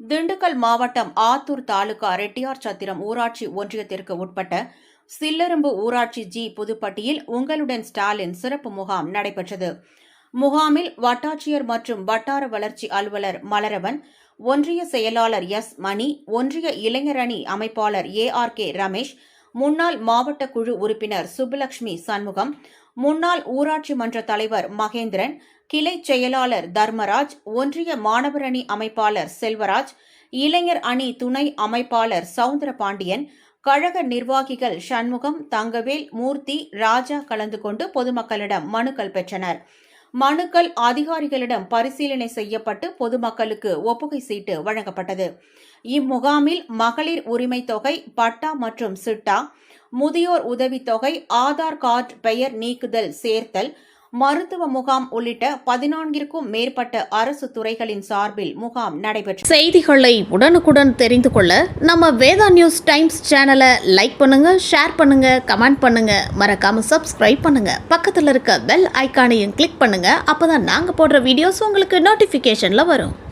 திண்டுக்கல் மாவட்டம் ஆத்தூர் தாலுகா ரெட்டியார் சத்திரம் ஊராட்சி ஒன்றியத்திற்கு உட்பட்ட சில்லெரும்பு ஊராட்சி ஜி புதுப்பட்டியில் உங்களுடன் ஸ்டாலின் சிறப்பு முகாம் நடைபெற்றது. முகாமில் வட்டாட்சியர் மற்றும் வட்டார வளர்ச்சி அலுவலர் மலரவன் ஒன்றிய செயலாளர் எஸ் மணி ஒன்றிய இளைஞரணி அமைப்பாளர் ஏ ஆர் கே ரமேஷ் முன்னாள் மாவட்ட குழு உறுப்பினர் சுப்புலட்சுமி சண்முகம் முன்னாள் ஊராட்சி மன்ற தலைவர் மகேந்திரன் கிளை செயலாளர் தர்மராஜ் ஒன்றிய மாணவரணி அமைப்பாளர் செல்வராஜ் இளைஞர் அணி துணை அமைப்பாளர் சவுந்தரபாண்டியன் கழக நிர்வாகிகள் சண்முகம் தங்கவேல் மூர்த்தி ராஜா கலந்து கொண்டு பொதுமக்களிடம் மனுக்கள் பெற்றனர். மனுக்கள் அதிகாரிகளிடம் பரிசீலனை செய்யப்பட்டு பொதுமக்களுக்கு ஒப்புகை சீட்டு வழங்கப்பட்டது. இம்முகாமில் மகளிர் உரிமை தொகை பட்டா மற்றும் சிட்டா முதியோர் உதவித்தொகை ஆதார் கார்டு பெயர் நீக்குதல் சேர்த்தல் மருத்துவ முகாம் உள்ளிட்ட பதினான்கிற்கும் மேற்பட்ட அரசு துறைகளின் சார்பில் முகாம் நடைபெற்ற செய்திகளை உடனுக்குடன் தெரிந்து கொள்ள நம்ம வேதா நியூஸ் டைம்ஸ் சேனலை லைக் பண்ணுங்க ஷேர் பண்ணுங்க கமெண்ட் பண்ணுங்க. மறக்காம சப்ஸ்கிரைப் பண்ணுங்க. பக்கத்தில் இருக்க பெல் ஐக்கானையும் கிளிக் பண்ணுங்க. அப்பதான் நாங்க போடுற வீடியோஸ் உங்களுக்கு நோட்டிபிகேஷன்ல வரும்.